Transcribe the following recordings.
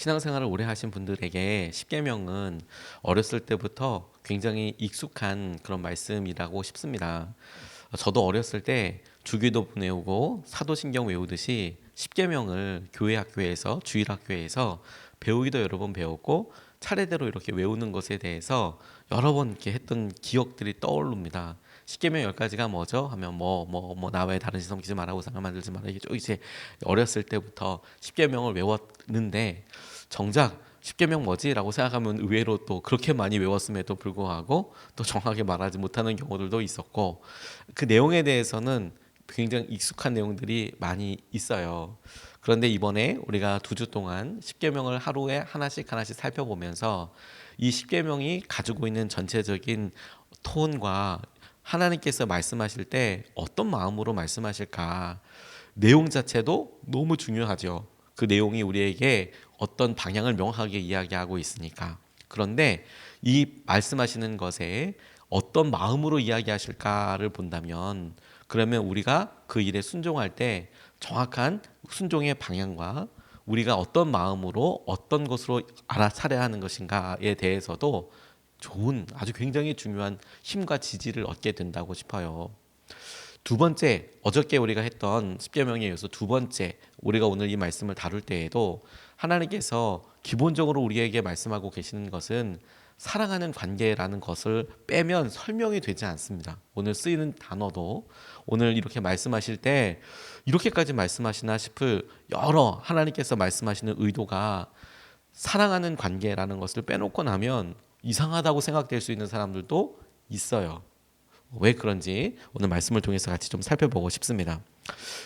신앙생활을 오래 하신 분들에게 십계명은 어렸을 때부터 굉장히 익숙한 그런 말씀이라고 싶습니다. 저도 어렸을 때 주기도 외우고 사도신경 외우듯이 십계명을 교회 학교에서 주일 학교에서 배우기도 여러 번 배웠고 차례대로 이렇게 외우는 것에 대해서 여러 번 이렇게 했던 기억들이 떠오릅니다. 십계명 열 가지가 뭐죠? 하면 뭐 뭐 뭐 나 외에 다른 신 섬기지 마라 우상을 만들지 마라 이게 쭉 이제 어렸을 때부터 십계명을 외웠는데 정작 십계명 뭐지라고 생각하면 의외로 또 그렇게 많이 외웠음에도 불구하고 또 정확하게 말하지 못하는 경우들도 있었고 그 내용에 대해서는 굉장히 익숙한 내용들이 많이 있어요. 그런데 이번에 우리가 두 주 동안 십계명을 하루에 하나씩 하나씩 살펴보면서 이 십계명이 가지고 있는 전체적인 톤과 하나님께서 말씀하실 때 어떤 마음으로 말씀하실까 내용 자체도 너무 중요하죠. 그 내용이 우리에게 어떤 방향을 명확하게 이야기하고 있으니까. 그런데 이 말씀하시는 것에 어떤 마음으로 이야기하실까를 본다면 그러면 우리가 그 일에 순종할 때 정확한 순종의 방향과 우리가 어떤 마음으로 어떤 것으로 알아차려야 하는 것인가에 대해서도 좋은 아주 굉장히 중요한 힘과 지지를 얻게 된다고 싶어요. 두 번째 어저께 우리가 했던 십계명의 요소 두 번째 우리가 오늘 이 말씀을 다룰 때에도 하나님께서 기본적으로 우리에게 말씀하고 계시는 것은 사랑하는 관계라는 것을 빼면 설명이 되지 않습니다. 오늘 쓰이는 단어도 오늘 이렇게 말씀하실 때 이렇게까지 말씀하시나 싶을 여러 하나님께서 말씀하시는 의도가 사랑하는 관계라는 것을 빼놓고 나면 이상하다고 생각될 수 있는 사람들도 있어요. 왜 그런지 오늘 말씀을 통해서 같이 좀 살펴보고 싶습니다.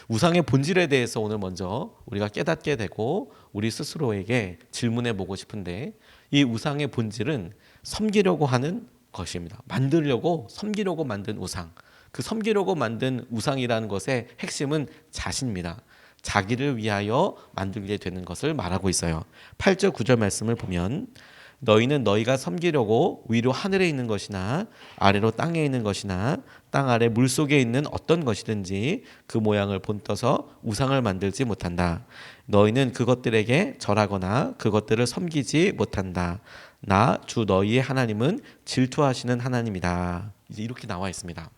우상의 본질에 대해서 오늘 먼저 우리가 깨닫게 되고 우리 스스로에게 질문해 보고 싶은데 이 우상의 본질은 섬기려고 하는 것입니다. 만들려고 섬기려고 만든 우상. 그 섬기려고 만든 우상이라는 것의 핵심은 자신입니다. 자기를 위하여 만들게 되는 것을 말하고 있어요. 8절 9절 말씀을 보면 너희는 너희가 섬기려고 위로 하늘에 있는 것이나 아래로 땅에 있는 것이나 땅 아래 물 속에 있는 어떤 것이든지 그 모양을 본떠서 우상을 만들지 못한다. 너희는 그것들에게 절하거나 그것들을 섬기지 못한다. 나 주 너희의 하나님은 질투하시는 하나님이다. 이제 이렇게 나와 있습니다.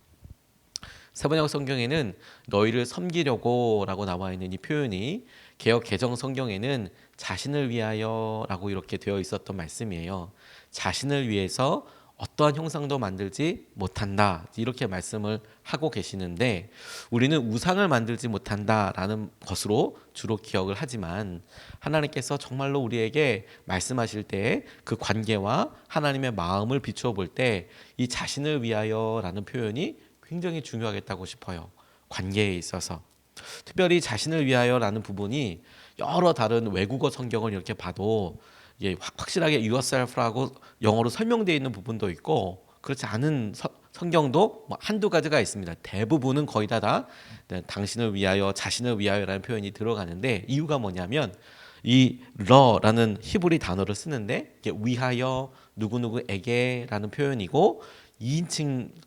세번역 성경에는 너희를 섬기려고라고 나와 있는 이 표현이 개혁 개정 성경에는 자신을 위하여라고 이렇게 되어 있었던 말씀이에요. 자신을 위해서 어떠한 형상도 만들지 못한다. 이렇게 말씀을 하고 계시는데 우리는 우상을 만들지 못한다라는 것으로 주로 기억을 하지만 하나님께서 정말로 우리에게 말씀하실 때 그 관계와 하나님의 마음을 비추어 볼 때 이 자신을 위하여라는 표현이 굉장히 중요하겠다고 싶어요. 관계에 있어서. 특별히 자신을 위하여라는 부분이 여러 다른 외국어 성경을 이렇게 봐도 예, 확실하게 yourself라고 영어로 설명되어 있는 부분도 있고 그렇지 않은 서, 성경도 뭐 한두 가지가 있습니다. 대부분은 거의 다, 다 네, 당신을 위하여, 자신을 위하여라는 표현이 들어가는데 이유가 뭐냐면 이 러라는 히브리 단어를 쓰는데 위하여 누구누구에게라는 표현이고 2인칭 어,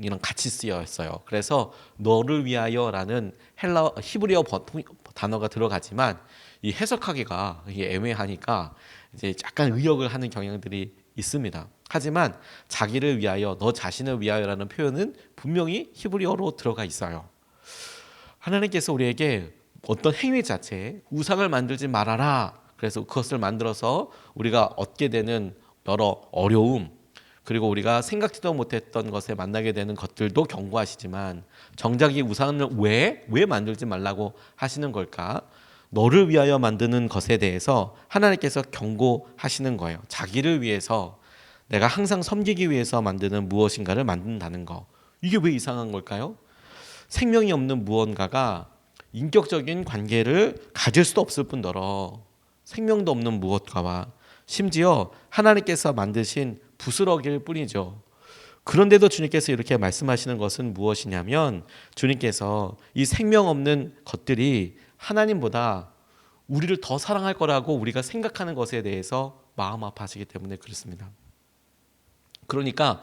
이랑 같이 쓰여있어요. 그래서 너를 위하여라는 헬라 히브리어 단어가 들어가지만 이 해석하기가 애매하니까 이제 약간 의역을 하는 경향들이 있습니다. 하지만 자기를 위하여, 너 자신을 위하여라는 표현은 분명히 히브리어로 들어가 있어요. 하나님께서 우리에게 어떤 행위 자체, 우상을 만들지 말아라. 그래서 그것을 만들어서 우리가 얻게 되는 여러 어려움, 그리고 우리가 생각지도 못했던 것에 만나게 되는 것들도 경고하시지만 정작 이 우상을 왜, 왜 만들지 말라고 하시는 걸까? 너를 위하여 만드는 것에 대해서 하나님께서 경고하시는 거예요. 자기를 위해서 내가 항상 섬기기 위해서 만드는 무엇인가를 만든다는 거. 이게 왜 이상한 걸까요? 생명이 없는 무언가가 인격적인 관계를 가질 수도 없을 뿐더러 생명도 없는 무엇가와 심지어 하나님께서 만드신 부스러기일 뿐이죠. 그런데도 주님께서 이렇게 말씀하시는 것은 무엇이냐면 주님께서 이 생명 없는 것들이 하나님보다 우리를 더 사랑할 거라고 우리가 생각하는 것에 대해서 마음 아파하시기 때문에 그렇습니다. 그러니까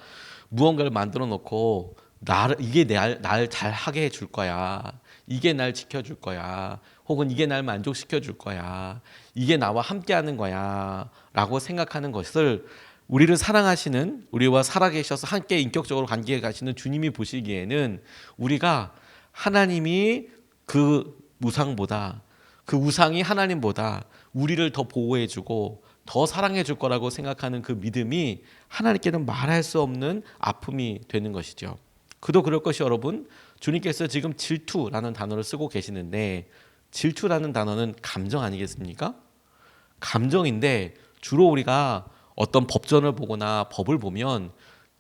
무언가를 만들어 놓고 나를 이게 날 잘 하게 해줄 거야. 이게 날 지켜줄 거야. 혹은 이게 날 만족시켜 줄 거야. 이게 나와 함께 하는 거야. 라고 생각하는 것을 우리를 사랑하시는 우리와 살아계셔서 함께 인격적으로 관계에 가시는 주님이 보시기에는 우리가 하나님이 그 우상보다 그 우상이 하나님보다 우리를 더 보호해주고 더 사랑해 줄 거라고 생각하는 그 믿음이 하나님께는 말할 수 없는 아픔이 되는 것이죠. 그도 그럴 것이 여러분 주님께서 지금 질투라는 단어를 쓰고 계시는데 질투라는 단어는 감정 아니겠습니까? 감정인데 주로 우리가 어떤 법전을 보거나 법을 보면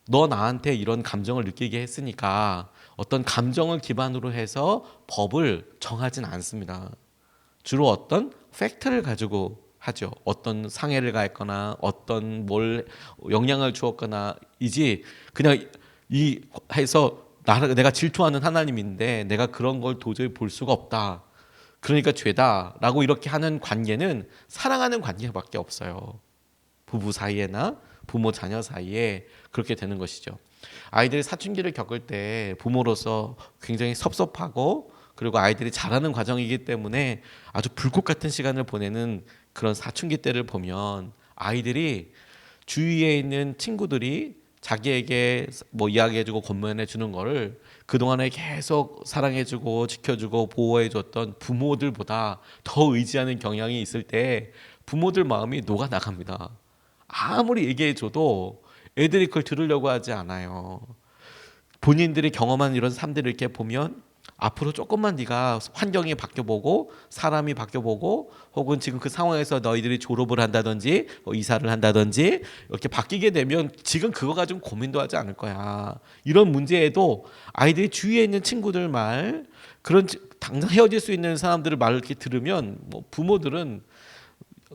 너 나한테 이런 감정을 느끼게 했으니까 어떤 감정을 기반으로 해서 법을 정하진 않습니다. 주로 어떤 팩트를 가지고 하죠. 어떤 상해를 가했거나 어떤 뭘 영향을 주었거나 이지 그냥 이 해서 나 내가 질투하는 하나님인데 내가 그런 걸 도저히 볼 수가 없다. 그러니까 죄다라고 이렇게 하는 관계는 사랑하는 관계밖에 없어요. 부부 사이에나 부모 자녀 사이에 그렇게 되는 것이죠. 아이들이 사춘기를 겪을 때 부모로서 굉장히 섭섭하고 그리고 아이들이 자라는 과정이기 때문에 아주 불꽃 같은 시간을 보내는 그런 사춘기 때를 보면 아이들이 주위에 있는 친구들이 자기에게 뭐 이야기해주고 권면해주는 거를 그 동안에 계속 사랑해주고 지켜주고 보호해줬던 부모들보다 더 의지하는 경향이 있을 때 부모들 마음이 녹아 나갑니다. 아무리 얘기해줘도 애들이 그걸 들으려고 하지 않아요. 본인들이 경험한 이런 삶들을 이렇게 보면 앞으로 조금만 네가 환경이 바뀌어보고 사람이 바뀌어보고 혹은 지금 그 상황에서 너희들이 졸업을 한다든지 뭐 이사를 한다든지 이렇게 바뀌게 되면 지금 그거 가지고 고민도 하지 않을 거야. 이런 문제에도 아이들이 주위에 있는 친구들 말 그런 당장 헤어질 수 있는 사람들의 말을 이렇게 들으면 뭐 부모들은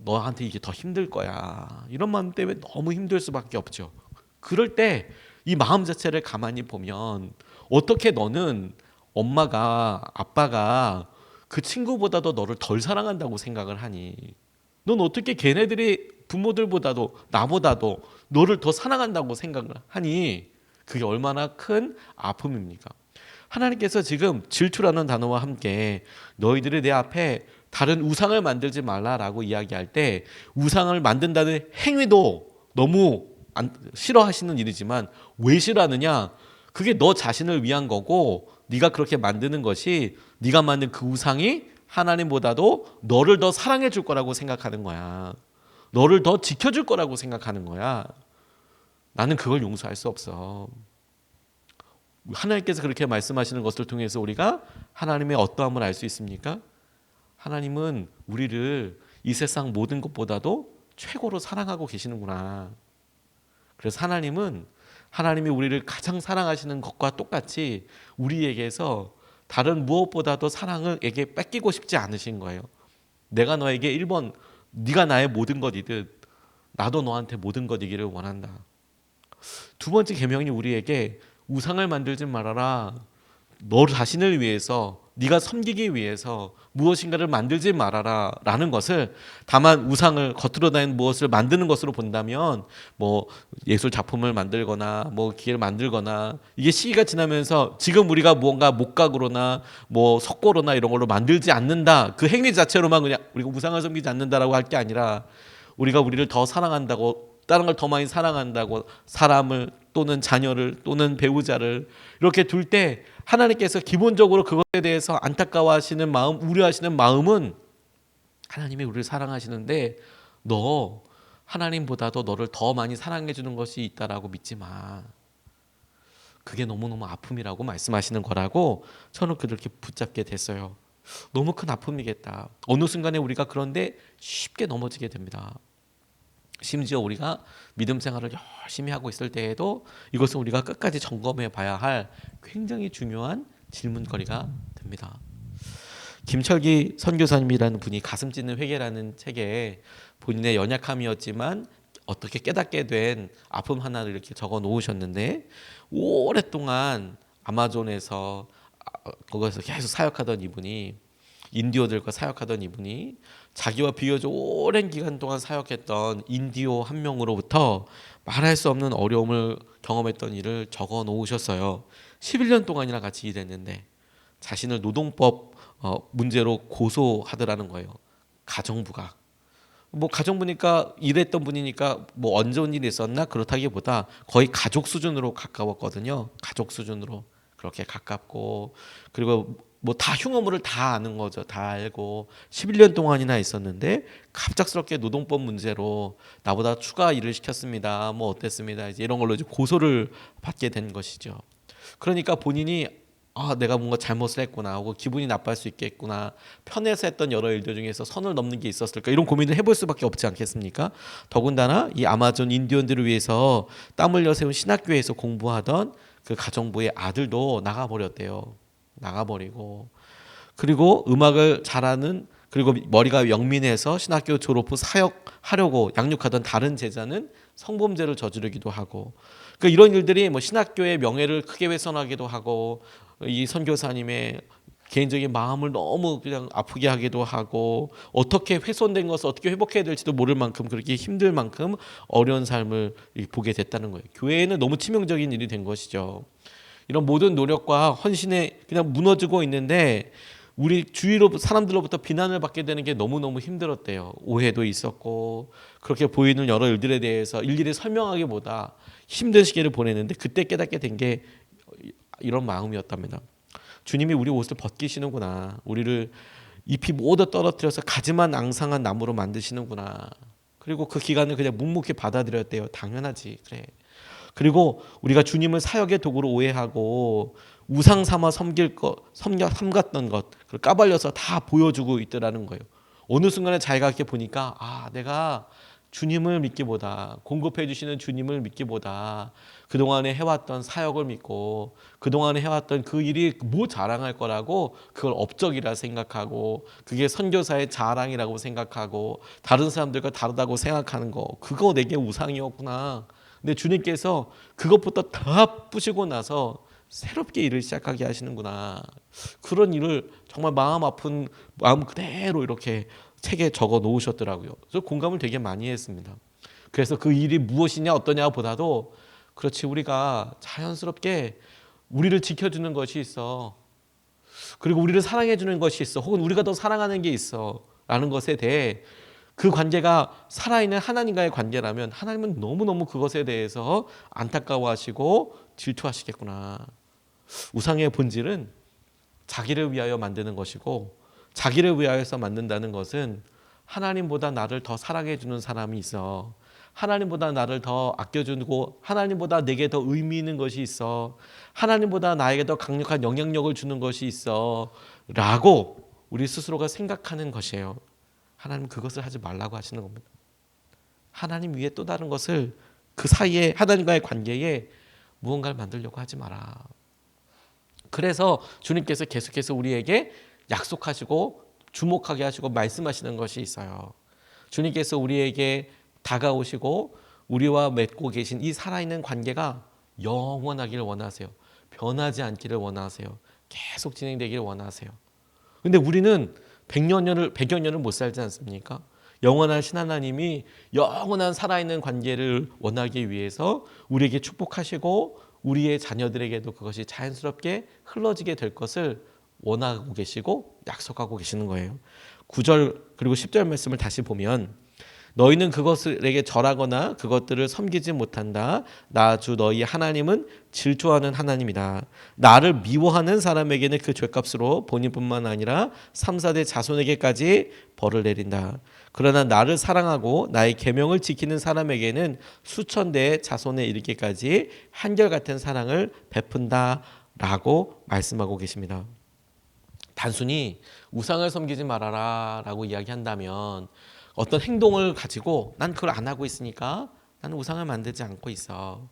너한테 이게 더 힘들 거야. 이런 마음 때문에 너무 힘들 수밖에 없죠. 그럴 때 이 마음 자체를 가만히 보면 어떻게 너는 엄마가 아빠가 그 친구보다도 너를 덜 사랑한다고 생각을 하니 넌 어떻게 걔네들이 부모들보다도 나보다도 너를 더 사랑한다고 생각을 하니 그게 얼마나 큰 아픔입니까? 하나님께서 지금 질투라는 단어와 함께 너희들이 내 앞에 다른 우상을 만들지 말라라고 이야기할 때 우상을 만든다는 행위도 너무 안, 싫어하시는 일이지만 왜 싫어하느냐? 그게 너 자신을 위한 거고 네가 그렇게 만드는 것이 네가 만든 그 우상이 하나님보다도 너를 더 사랑해 줄 거라고 생각하는 거야. 너를 더 지켜 줄 거라고 생각하는 거야. 나는 그걸 용서할 수 없어. 하나님께서 그렇게 말씀하시는 것을 통해서 우리가 하나님의 어떠함을 알 수 있습니까? 하나님은 우리를 이 세상 모든 것보다도 최고로 사랑하고 계시는구나. 그래서 하나님은 하나님이 우리를 가장 사랑하시는 것과 똑같이 우리에게서 다른 무엇보다도 사랑을 에게 뺏기고 싶지 않으신 거예요. 내가 너에게 1번 네가 나의 모든 것이듯 나도 너한테 모든 것이기를 원한다. 두 번째 계명이 우리에게 우상을 만들지 말아라. 너 자신을 위해서 네가 섬기기 위해서 무엇인가를 만들지 말아라라는 것을 다만 우상을 겉으로 다니는 무엇을 만드는 것으로 본다면 뭐 예술 작품을 만들거나 뭐 기계를 만들거나 이게 시기가 지나면서 지금 우리가 무언가 목각으로나 뭐 석고로나 이런 걸로 만들지 않는다. 그 행위 자체로만 그냥 우리가 우상을 섬기지 않는다라고 할 게 아니라 우리가 우리를 더 사랑한다고 다른 걸 더 많이 사랑한다고 사람을 또는 자녀를 또는 배우자를 이렇게 둘 때 하나님께서 기본적으로 그것에 대해서 안타까워하시는 마음, 우려하시는 마음은 하나님이 우리를 사랑하시는데 너 하나님보다도 너를 더 많이 사랑해 주는 것이 있다라고 믿지 마. 그게 너무너무 아픔이라고 말씀하시는 거라고 저는 그렇게 붙잡게 됐어요. 너무 큰 아픔이겠다. 어느 순간에 우리가 그런데 쉽게 넘어지게 됩니다. 심지어 우리가 믿음 생활을 열심히 하고 있을 때에도 이것은 우리가 끝까지 점검해 봐야 할 굉장히 중요한 질문거리가 됩니다. 김철기 선교사님이라는 분이 가슴 찢는 회개라는 책에 본인의 연약함이었지만 어떻게 깨닫게 된 아픔 하나를 이렇게 적어 놓으셨는데 오랫동안 아마존에서 아, 거기서 계속 사역하던 이분이 인디오들과 사역하던 이분이 자기와 비교적 오랜 기간 동안 사역했던 인디오 한 명으로부터 말할 수 없는 어려움을 경험했던 일을 적어 놓으셨어요. 11년 동안이나 같이 일했는데 자신을 노동법 어, 문제로 고소하더라는 거예요. 가정부가. 뭐 가정부니까 일했던 분이니까 뭐 언제 온 일이 있었나 그렇다기보다 거의 가족 수준으로 가까웠거든요. 가족 수준으로 그렇게 가깝고 그리고 뭐 다 흉어물을 다 아는 거죠. 다 알고 11년 동안이나 있었는데 갑작스럽게 노동법 문제로 나보다 추가 일을 시켰습니다. 뭐 어땠습니다. 이제 이런 걸로 이제 고소를 받게 된 것이죠. 그러니까 본인이 아 내가 뭔가 잘못을 했구나 하고 기분이 나빠할 수 있겠구나 편해서 했던 여러 일들 중에서 선을 넘는 게 있었을까 이런 고민을 해볼 수밖에 없지 않겠습니까 더군다나 이 아마존 인디언들을 위해서 땀 흘려 세운 신학교에서 공부하던 그 가정부의 아들도 나가버렸대요 나가버리고 그리고 음악을 잘하는 그리고 머리가 영민해서 신학교 졸업 후 사역하려고 양육하던 다른 제자는 성범죄를 저지르기도 하고 그 이런 일들이 뭐 신학교의 명예를 크게 훼손하기도 하고 이 선교사님의 개인적인 마음을 너무 그냥 아프게 하기도 하고 어떻게 훼손된 것을 어떻게 회복해야 될지도 모를 만큼 그렇게 힘들 만큼 어려운 삶을 보게 됐다는 거예요. 교회에는 너무 치명적인 일이 된 것이죠. 이런 모든 노력과 헌신에 그냥 무너지고 있는데 우리 주위로 사람들로부터 비난을 받게 되는 게 너무너무 힘들었대요. 오해도 있었고 그렇게 보이는 여러 일들에 대해서 일일이 설명하기보다 힘든 시기를 보내는데 그때 깨닫게 된 게 이런 마음이었답니다. 주님이 우리 옷을 벗기시는구나. 우리를 잎이 모두 떨어뜨려서 가지만 앙상한 나무로 만드시는구나. 그리고 그 기간을 그냥 묵묵히 받아들였대요. 당연하지. 그래. 그리고 우리가 주님을 사역의 도구로 오해하고 우상 삼아 섬길 것, 섬겨 삼갔던 것, 그걸 까발려서 다 보여주고 있더라는 거예요. 어느 순간에 자기가 이렇게 보니까 아, 내가 주님을 믿기보다 공급해 주시는 주님을 믿기보다 그동안에 해왔던 사역을 믿고 그동안에 해왔던 그 일이 뭐 자랑할 거라고 그걸 업적이라 생각하고 그게 선교사의 자랑이라고 생각하고 다른 사람들과 다르다고 생각하는 거 그거 내게 우상이었구나. 근데 주님께서 그것부터 다 부시고 나서 새롭게 일을 시작하게 하시는구나. 그런 일을 정말 마음 아픈 마음 그대로 이렇게 책에 적어 놓으셨더라고요. 그래서 공감을 되게 많이 했습니다. 그래서 그 일이 무엇이냐 어떠냐 보다도 그렇지 우리가 자연스럽게 우리를 지켜주는 것이 있어. 그리고 우리를 사랑해주는 것이 있어. 혹은 우리가 더 사랑하는 게 있어. 라는 것에 대해 그 관계가 살아있는 하나님과의 관계라면 하나님은 너무너무 그것에 대해서 안타까워하시고 질투하시겠구나. 우상의 본질은 자기를 위하여 만드는 것이고 자기를 위하여서 만든다는 것은 하나님보다 나를 더 사랑해 주는 사람이 있어. 하나님보다 나를 더 아껴주고 하나님보다 내게 더 의미 있는 것이 있어. 하나님보다 나에게 더 강력한 영향력을 주는 것이 있어. 라고 우리 스스로가 생각하는 것이에요. 하나님 그것을 하지 말라고 하시는 겁니다. 하나님 위에 또 다른 것을 그 사이에 하나님과의 관계에 무언가를 만들려고 하지 마라. 그래서 주님께서 계속해서 우리에게 약속하시고 주목하게 하시고 말씀하시는 것이 있어요. 주님께서 우리에게 다가오시고 우리와 맺고 계신 이 살아있는 관계가 영원하기를 원하세요. 변하지 않기를 원하세요. 계속 진행되기를 원하세요. 근데 우리는 100년 년을 100여 년을 못 살지 않습니까? 영원하신 하나님이 영원한 살아있는 관계를 원하기 위해서 우리에게 축복하시고 우리의 자녀들에게도 그것이 자연스럽게 흘러지게 될 것을 원하고 계시고 약속하고 계시는 거예요. 9절 그리고 10절 말씀을 다시 보면 너희는 그것을에게 절하거나 그것들을 섬기지 못한다. 나 주 너희 하나님은 질투하는 하나님이다. 나를 미워하는 사람에게는 그 죄값으로 본인뿐만 아니라 3, 4대 자손에게까지 벌을 내린다. 그러나 나를 사랑하고 나의 계명을 지키는 사람에게는 수천 대의 자손에 이르기까지 한결같은 사랑을 베푼다라고 말씀하고 계십니다. 단순히 우상을 섬기지 말아라라고 이야기한다면 어떤 행동을 가지고 난 그걸 안 하고 있으니까 나는 우상을 만들지 않고 있어.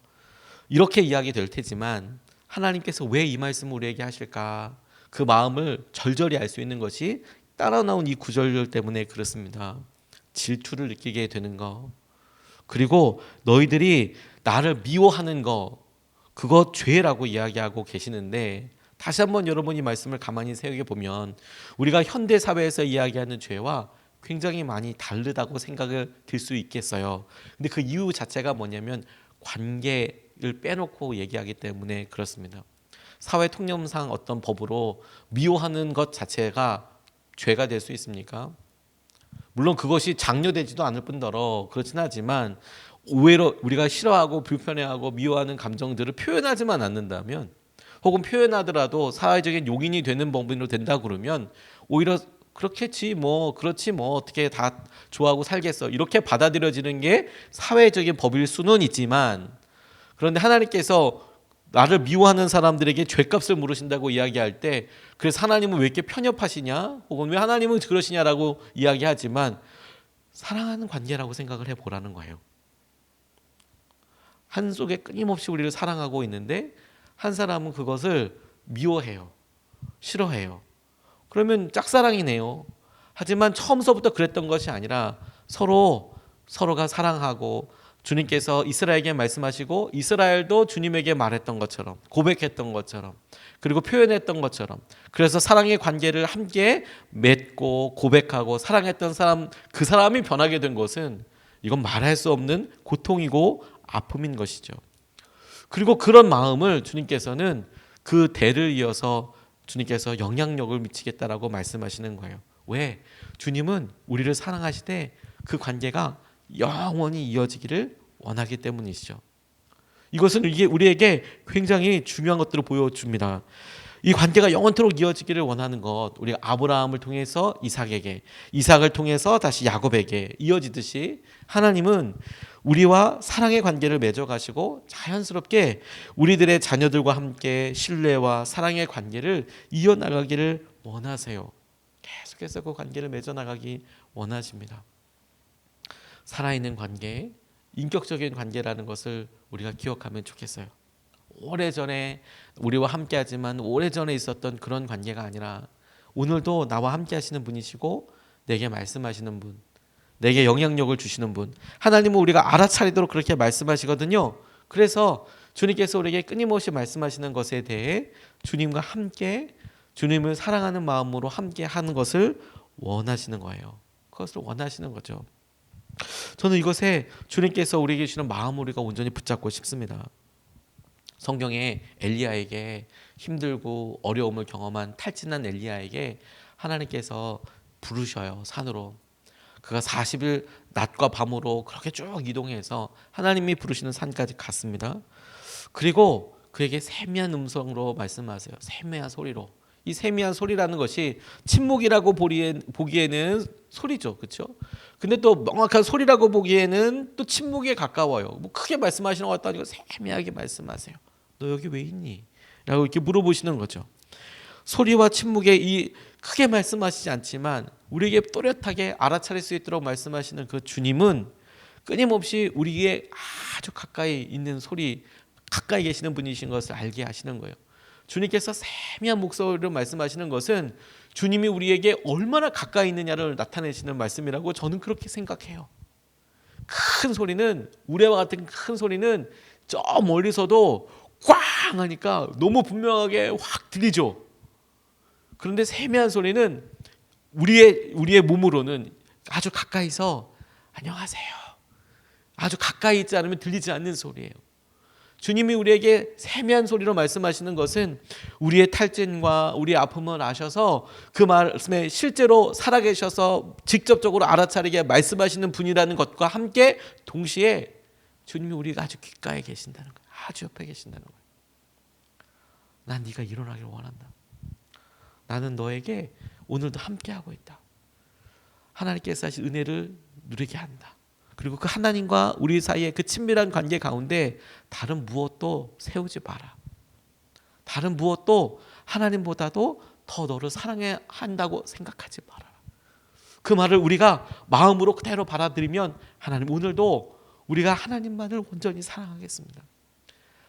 이렇게 이야기 될 테지만 하나님께서 왜 이 말씀을 우리에게 하실까? 그 마음을 절절히 알 수 있는 것이 따라 나온 이 구절 때문에 그렇습니다. 질투를 느끼게 되는 거. 그리고 너희들이 나를 미워하는 거 그거 죄라고 이야기하고 계시는데 다시 한번 여러분이 말씀을 가만히 새겨 보면 우리가 현대 사회에서 이야기하는 죄와 굉장히 많이 다르다고 생각을 들 수 있겠어요. 근데 그 이유 자체가 뭐냐면 관계를 빼놓고 얘기하기 때문에 그렇습니다. 사회 통념상 어떤 법으로 미워하는 것 자체가 죄가 될 수 있습니까? 물론 그것이 장려되지도 않을 뿐더러 그렇진 하지만 오히려 우리가 싫어하고 불편해하고 미워하는 감정들을 표현하지만 않는다면 혹은 표현하더라도 사회적인 용인이 되는 법으로 된다 그러면 오히려 그렇겠지 뭐 그렇지 뭐 어떻게 다 좋아하고 살겠어 이렇게 받아들여지는 게 사회적인 법일 수는 있지만 그런데 하나님께서 나를 미워하는 사람들에게 죄값을 물으신다고 이야기할 때 그래서 하나님은 왜 이렇게 편협하시냐 혹은 왜 하나님은 그러시냐라고 이야기하지만 사랑하는 관계라고 생각을 해보라는 거예요. 한 속에 끊임없이 우리를 사랑하고 있는데 한 사람은 그것을 미워해요. 싫어해요. 그러면 짝사랑이네요. 하지만 처음서부터 그랬던 것이 아니라 서로 서로가 사랑하고 주님께서 이스라엘에게 말씀하시고 이스라엘도 주님에게 말했던 것처럼 고백했던 것처럼 그리고 표현했던 것처럼 그래서 사랑의 관계를 함께 맺고 고백하고 사랑했던 사람 그 사람이 변하게 된 것은 이건 말할 수 없는 고통이고 아픔인 것이죠. 그리고 그런 마음을 주님께서는 그 대를 이어서 주님께서 영향력을 미치겠다라고 말씀하시는 거예요. 왜? 주님은 우리를 사랑하시되 그 관계가 영원히 이어지기를 원하기 때문이시죠. 이것은 우리에게 굉장히 중요한 것들을 보여줍니다. 이 관계가 영원토록 이어지기를 원하는 것, 우리가 아브라함을 통해서 이삭에게, 이삭을 통해서 다시 야곱에게 이어지듯이 하나님은 우리와 사랑의 관계를 맺어가시고 자연스럽게 우리들의 자녀들과 함께 신뢰와 사랑의 관계를 이어나가기를 원하세요. 계속해서 그 관계를 맺어나가기 원하십니다. 살아있는 관계, 인격적인 관계라는 것을 우리가 기억하면 좋겠어요. 오래전에 우리와 함께 하지만 오래전에 있었던 그런 관계가 아니라 오늘도 나와 함께 하시는 분이시고 내게 말씀하시는 분, 내게 영향력을 주시는 분. 하나님은 우리가 알아차리도록 그렇게 말씀하시거든요. 그래서 주님께서 우리에게 끊임없이 말씀하시는 것에 대해 주님과 함께 주님을 사랑하는 마음으로 함께 하는 것을 원하시는 거예요. 그것을 원하시는 거죠. 저는 이것에 주님께서 우리에게 주시는 마음을 우리가 온전히 붙잡고 싶습니다. 성경에 엘리야에게 힘들고 어려움을 경험한 탈진한 엘리야에게 하나님께서 부르셔요 산으로 그가 40일 낮과 밤으로 그렇게 쭉 이동해서 하나님이 부르시는 산까지 갔습니다. 그리고 그에게 세미한 음성으로 말씀하세요. 세미한 소리로. 이 세미한 소리라는 것이 침묵이라고 보기에는 소리죠. 그렇죠? 근데 또 명확한 소리라고 보기에는 또 침묵에 가까워요. 뭐 크게 말씀하시는 것도 아니고 세미하게 말씀하세요. 너 여기 왜 있니? 라고 이렇게 물어보시는 거죠. 소리와 침묵에 이 크게 말씀하시지 않지만 우리에게 또렷하게 알아차릴 수 있도록 말씀하시는 그 주님은 끊임없이 우리의 아주 가까이 있는 소리, 가까이 계시는 분이신 것을 알게 하시는 거예요. 주님께서 세미한 목소리로 말씀하시는 것은 주님이 우리에게 얼마나 가까이 있느냐를 나타내시는 말씀이라고 저는 그렇게 생각해요. 큰 소리는 우레와 같은 큰 소리는 저 멀리서도 꽝 하니까 너무 분명하게 확 들리죠. 그런데 세미한 소리는 우리의 우리의 몸으로는 아주 가까이서 안녕하세요. 아주 가까이 있지 않으면 들리지 않는 소리예요. 주님이 우리에게 세미한 소리로 말씀하시는 것은 우리의 탈진과 우리의 아픔을 아셔서 그 말씀에 실제로 살아계셔서 직접적으로 알아차리게 말씀하시는 분이라는 것과 함께 동시에 주님이 우리가 아주 귓가에 계신다는 거예요. 아주 옆에 계신다는 거예요. 난 네가 일어나길 원한다. 나는 너에게 오늘도 함께하고 있다. 하나님께서 하신 은혜를 누리게 한다. 그리고 그 하나님과 우리 사이의 그 친밀한 관계 가운데 다른 무엇도 세우지 마라. 다른 무엇도 하나님보다도 더 너를 사랑해 한다고 생각하지 말아라. 그 말을 우리가 마음으로 그대로 받아들이면 하나님 오늘도 우리가 하나님만을 온전히 사랑하겠습니다.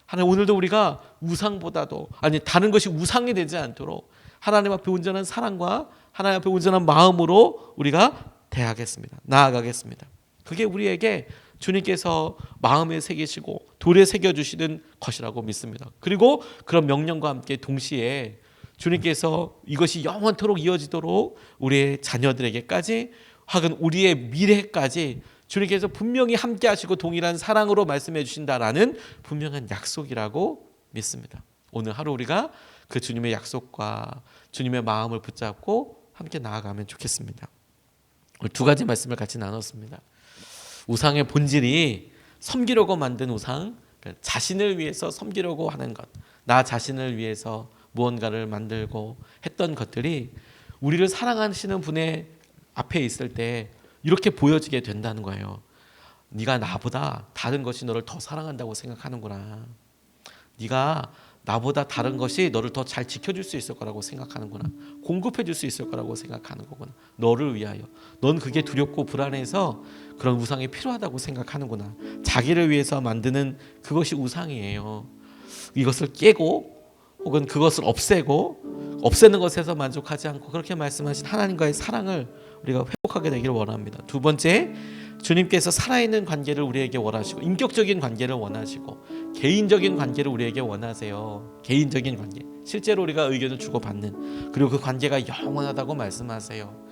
하나님 오늘도 우리가 우상보다도 아니 다른 것이 우상이 되지 않도록 하나님 앞에 온전한 사랑과 하나님 앞에 온전한 마음으로 우리가 대하겠습니다. 나아가겠습니다. 그게 우리에게 주님께서 마음에 새기시고 돌에 새겨 주시는 것이라고 믿습니다. 그리고 그런 명령과 함께 동시에 주님께서 이것이 영원토록 이어지도록 우리의 자녀들에게까지 혹은 우리의 미래까지 주님께서 분명히 함께 하시고 동일한 사랑으로 말씀해 주신다라는 분명한 약속이라고 믿습니다. 오늘 하루 우리가 그 주님의 약속과 주님의 마음을 붙잡고 함께 나아가면 좋겠습니다. 두 가지 말씀을 같이 나눴습니다. 우상의 본질이 섬기려고 만든 우상, 그러니까 자신을 위해서 섬기려고 하는 것, 나 자신을 위해서 무언가를 만들고 했던 것들이 우리를 사랑하시는 분의 앞에 있을 때 이렇게 보여지게 된다는 거예요. 네가 나보다 다른 것이 너를 더 사랑한다고 생각하는구나. 네가 나보다 다른 것이 너를 더 잘 지켜줄 수 있을 거라고 생각하는구나. 공급해줄 수 있을 거라고 생각하는 거구나. 너를 위하여. 넌 그게 두렵고 불안해서 그런 우상이 필요하다고 생각하는구나. 자기를 위해서 만드는 그것이 우상이에요. 이것을 깨고 혹은 그것을 없애고 없애는 것에서 만족하지 않고 그렇게 말씀하신 하나님과의 사랑을 우리가 회복하게 되기를 원합니다. 두 번째, 주님께서 살아있는 관계를 우리에게 원하시고 인격적인 관계를 원하시고 개인적인 관계를 우리에게 원하세요. 개인적인 관계. 실제로 우리가 의견을 주고받는 그리고 그 관계가 영원하다고 말씀하세요.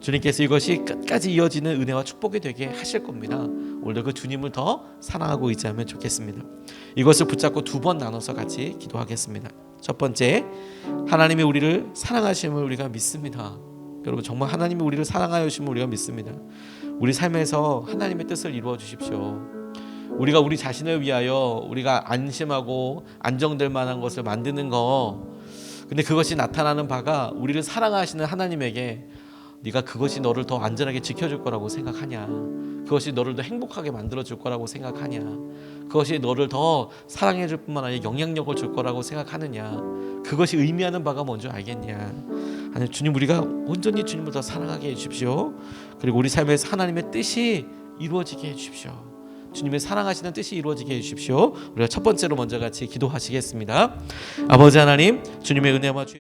주님께서 이것이 끝까지 이어지는 은혜와 축복이 되게 하실 겁니다. 오늘 그 주님을 더 사랑하고 의지하면 좋겠습니다. 이것을 붙잡고 두 번 나눠서 같이 기도하겠습니다. 첫 번째, 하나님이 우리를 사랑하심을 우리가 믿습니다. 여러분 정말 하나님이 우리를 사랑하여 주심을 우리가 믿습니다. 우리 삶에서 하나님의 뜻을 이루어 주십시오. 우리가 우리 자신을 위하여 우리가 안심하고 안정될 만한 것을 만드는 거. 근데 그것이 나타나는 바가 우리를 사랑하시는 하나님에게 네가 그것이 너를 더 안전하게 지켜줄 거라고 생각하냐? 그것이 너를 더 행복하게 만들어 줄 거라고 생각하냐? 그것이 너를 더 사랑해 줄 뿐만 아니라 영향력을 줄 거라고 생각하느냐? 그것이 의미하는 바가 뭔지 알겠냐? 하나님 주님 우리가 온전히 주님을 더 사랑하게 해 주십시오. 그리고 우리 삶에서 하나님의 뜻이 이루어지게 해 주십시오. 주님의 사랑하시는 뜻이 이루어지게 해 주십시오. 우리가 첫 번째로 먼저 같이 기도하시겠습니다. 아버지 하나님, 주님의 은혜와 주